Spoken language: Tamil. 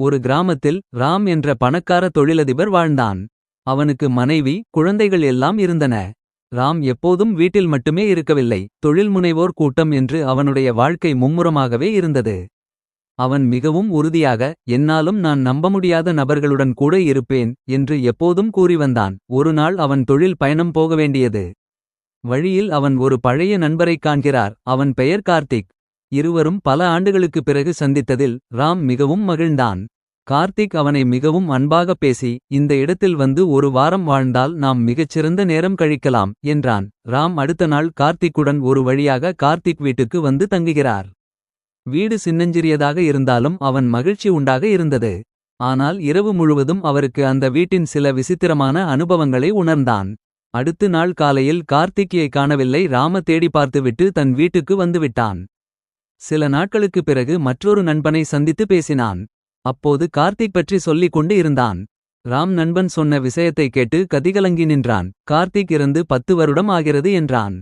ஒரு கிராமத்தில் ராம் என்ற பணக்கார தொழிலதிபர் வாழ்ந்தான். அவனுக்கு மனைவி குழந்தைகள் எல்லாம் இருந்தன. ராம் எப்போதும் வீட்டில் மட்டுமே இருக்கவில்லை. தொழில் முனைவோர் கூட்டம் என்று அவனுடைய வாழ்க்கை மும்முரமாகவே இருந்தது. அவன் மிகவும் உறுதியாக என்னாலும் நான் நம்ப முடியாத நபர்களுடன் கூட இருப்பேன். என்று எப்போதும் கூறி வந்தான். ஒரு நாள் அவன் தொழில் பயணம் போக வேண்டியது. வழியில் அவன் ஒரு பழைய நண்பரைக் காண்கிறார். அவன் பெயர் கார்த்திக். இருவரும் பல ஆண்டுகளுக்குப் பிறகு சந்தித்ததில் ராம் மிகவும் மகிழ்ந்தான். கார்த்திக் அவனை மிகவும் அன்பாகப் பேசி இந்த இடத்தில் வந்து ஒரு வாரம் வாழ்ந்தால் நாம் மிகச்சிறந்த நேரம் கழிக்கலாம். என்றான் ராம் அடுத்த நாள் கார்த்திக்குடன் ஒரு வழியாக கார்த்திக் வீட்டுக்கு வந்து தங்குகிறார். வீடு சின்னஞ்சிறியதாக இருந்தாலும் அவன் மகிழ்ச்சி உண்டாக இருந்தது. ஆனால் இரவு முழுவதும் அவருக்கு அந்த வீட்டின் சில விசித்திரமான அனுபவங்களை உணர்ந்தான். அடுத்த நாள் காலையில் கார்த்திக்கியை காணவில்லை ராம தேடி பார்த்துவிட்டு தன் வீட்டுக்கு வந்துவிட்டான். சில நாட்களுக்குப் பிறகு மற்றொரு நண்பனை சந்தித்து பேசினான். அப்போது கார்த்திக் பற்றி சொல்லிக் கொண்டு இருந்தான். ராம் நண்பன் சொன்ன விஷயத்தைக் கேட்டு கதிகலங்கி நின்றான். கார்த்திக் இறந்து பத்து வருடம் ஆகிறது என்றான்.